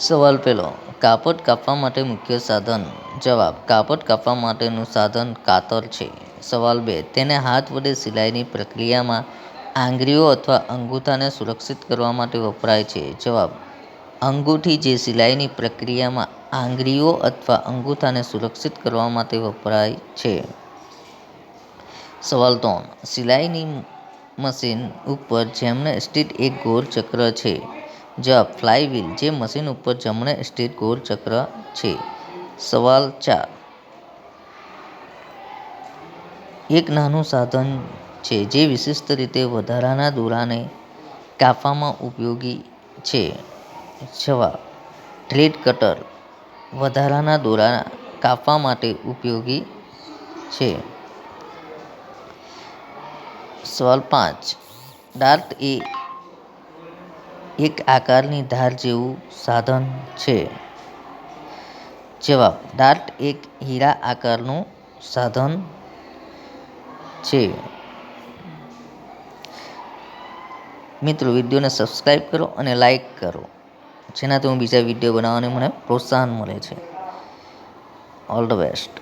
સવાલ પહેલો, કાપડ કાપવા માટે મુખ્ય સાધન? જવાબ, કાપડ કાપવા માટેનું સાધન કાતર છે. સવાલ બે, તેને હાથ વડે સિલાઈની પ્રક્રિયામાં આંગળીઓ અથવા અંગૂઠાને સુરક્ષિત કરવા માટે વપરાય છે. જવાબ, અંગૂઠી જે સિલાઈની પ્રક્રિયામાં આંગળીઓ અથવા અંગૂઠાને સુરક્ષિત કરવા માટે વપરાય છે. સવાલ ત્રણ, સિલાઈની મશીન ઉપર જેમને સ્થિત એક ગોળ ચક્ર છે જવાબ ફ્લાયવ્હીલ જે મશીન ઉપર જમણે સ્થિત ગોળ ચક્ર છે. સવાલ ચાર. એક નાનું સાધન છે જે વિશિષ્ટ રીતે વધારાના દોરાને કાપવામાં ઉપયોગી છે. જવાબ. થ્રેડ કટર વધારાના દોરા કાપવા માટે ઉપયોગી છે. સવાલ પાંચ. ડાર્ટ એ એક આકારની ધાર જેવું સાધન છે. જવાબ, ડાર્ટ એક હીરા આકારનું સાધન છે. મિત્રો, વિડીયોને સબસ્ક્રાઈબ કરો અને લાઈક કરો, જેનાથી હું બીજા વીડિયો બનાવવાની મને પ્રોત્સાહન મળે છે. All the best.